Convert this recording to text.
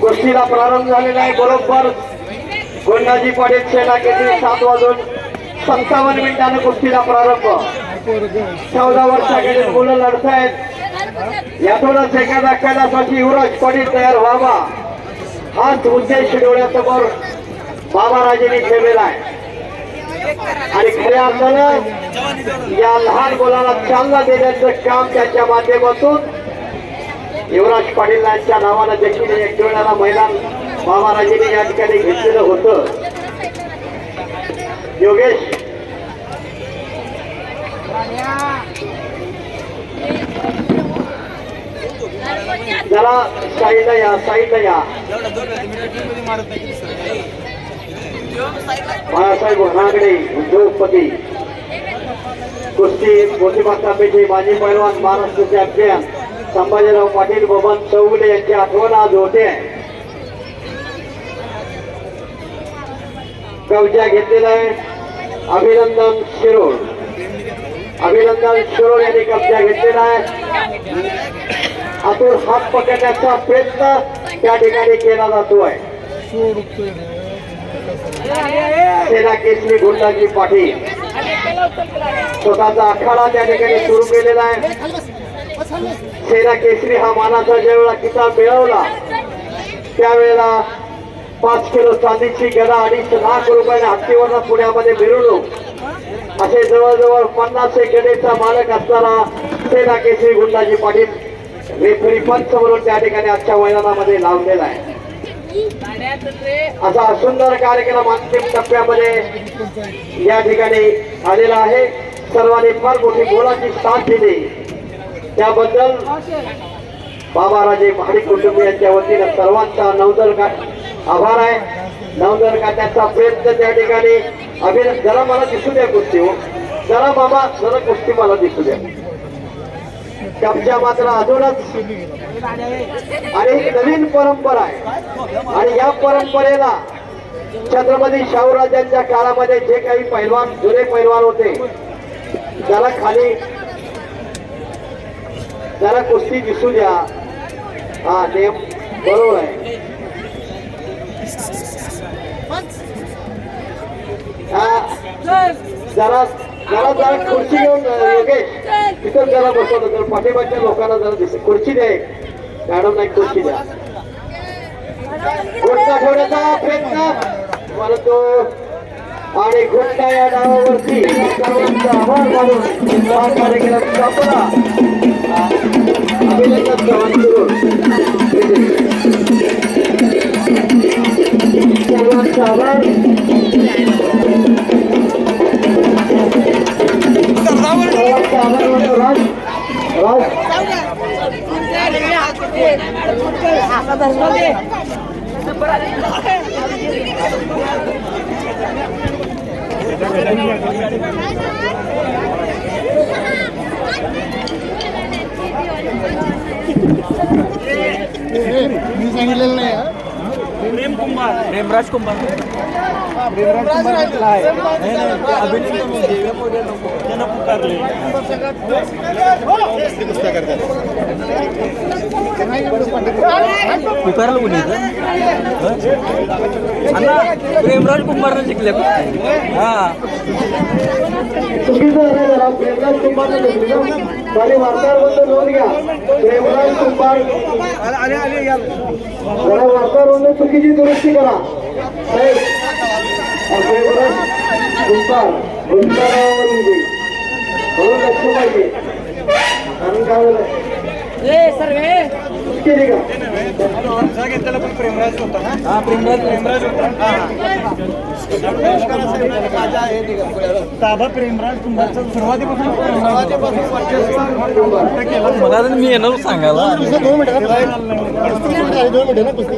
कुस्तीला प्रारंभ झालेला आहे बरोबर गोंडाजी पडेल सेना केसरी सात वाजून सत्तावन्न मिनिटानं कुस्तीला प्रारंभ. चौदा वर्षाकडे मुलं लढतायत. यातूनच एखादा कैलासाची युवराज पाटील तयार व्हावा. हाच उद्देश डोळ्यासमोर बाबाराजेंनी ठेवलेला आहे. आणि खऱ्या अर्थानं या लहान मुलाला चालना देण्याचं काम त्याच्या माध्यमातून युवराज पाटील यांच्या नावानं देखील एक डोळ्याला मैदान महाराजांनी या ठिकाणी घेतलेलं होतं. योगेश. जरा साईडला या साईडला या. बाळासाहेब होनागडे उद्योगपती कुस्ती मोठीबातापेचे माजी पैलवान महाराष्ट्र चॅम्पियन संभाजीराव पाटील बबन चौगुले यांची आठवण आज होते. कब्जा घेतलेला आहे अभिनंदन शिरोळ. अभिनंदन शिरोळ यांनी कब्जा घेतलेला आहे. आतून हात पकडण्याचा प्रयत्न त्या ठिकाणी केला जातोय सेना केसरी गुंडाजी पाटील. स्वतःचा आखाडा त्या ठिकाणी सुरू केलेला आहे. सेना केसरी हा मानाचा ज्यावेळेला किताब मिळवला त्यावेळेला पाच किलो चांदीची गदा अडीच लाख रुपयाने हत्तीवरला पुण्यामध्ये मिरवणूक. असे जवळजवळ पन्नास गडेचा मालक असताना सेना केसरी गुंडाजी पाटील रेफरी पंच म्हणून त्या ठिकाणी आजच्या मैदानामध्ये लावलेला आहे. असा सुंदर कार्यक्रम अंतिम टप्प्यामध्ये या ठिकाणी आलेला आहे. सर्वांनी फार मोठी गोलाची साथ दिली. त्याबद्दल बाबा राजे पहाडी कुटुंबियांच्या वतीनं सर्वांचा नौदल का आभार आहे. नौदल काढण्याचा प्रयत्न त्या ठिकाणी अभिनंद जरा मला दिसू द्या गोष्टी हो. जरा बाबा जरा गोष्टी मला दिसू द्या. कब्जा मात्र अजूनच आणि ही नवीन परंपरा आहे. आणि या परंपरेला छत्रपती शाहूराजांच्या काळामध्ये जे काही पैलवान जुने पैलवान होते त्याला खाली त्याला कुस्ती दिसू द्या. हा नेम बरोबर आहे. हा, जरा जरा जरा खुर्ची घेऊन योगेश. इतर जरा बसवलं तर पाठीमागच्या लोकांना जरा दिसेल खुर्ची द्या एक. मॅडम नाही खुर्ची द्या. घुटका ठेवण्याचा प्रयत्न परंतु आणि घुटका या नावावरती सर्वांचा आभार मानून हा कार्यक्रम संपला. मी सांगितलेलं नाही हा. प्रेम कुंभार प्रेमराज कुंभार प्रेमराज कुमार म्हटलं आहे. त्यांना पुकारले कुस्त्या करतात. नाही एवढं पंढरपूर- पुकारलं कोणी इथं? अण्णा प्रेमराज कुंभारनं शिकले हा. चुकीचं आहे जरा प्रेमराज वार्ताहर नोंद घ्या. प्रेमराज कुंभार. वार्ताहर चुकीची दुरुस्ती करा. प्रेमराज कुंभार. गुंतारावरून म्हणून लक्ष पाहिजे. काय घेतलेला पण प्रेमराज होता ना हा प्रेमराज प्रेमराज होता. ताबा प्रेमराज कुंभारचा सुरुवातीपासून मला मी येणार सांगायला. दोन मिनिटं दोन मिनिटं ना कुस्ती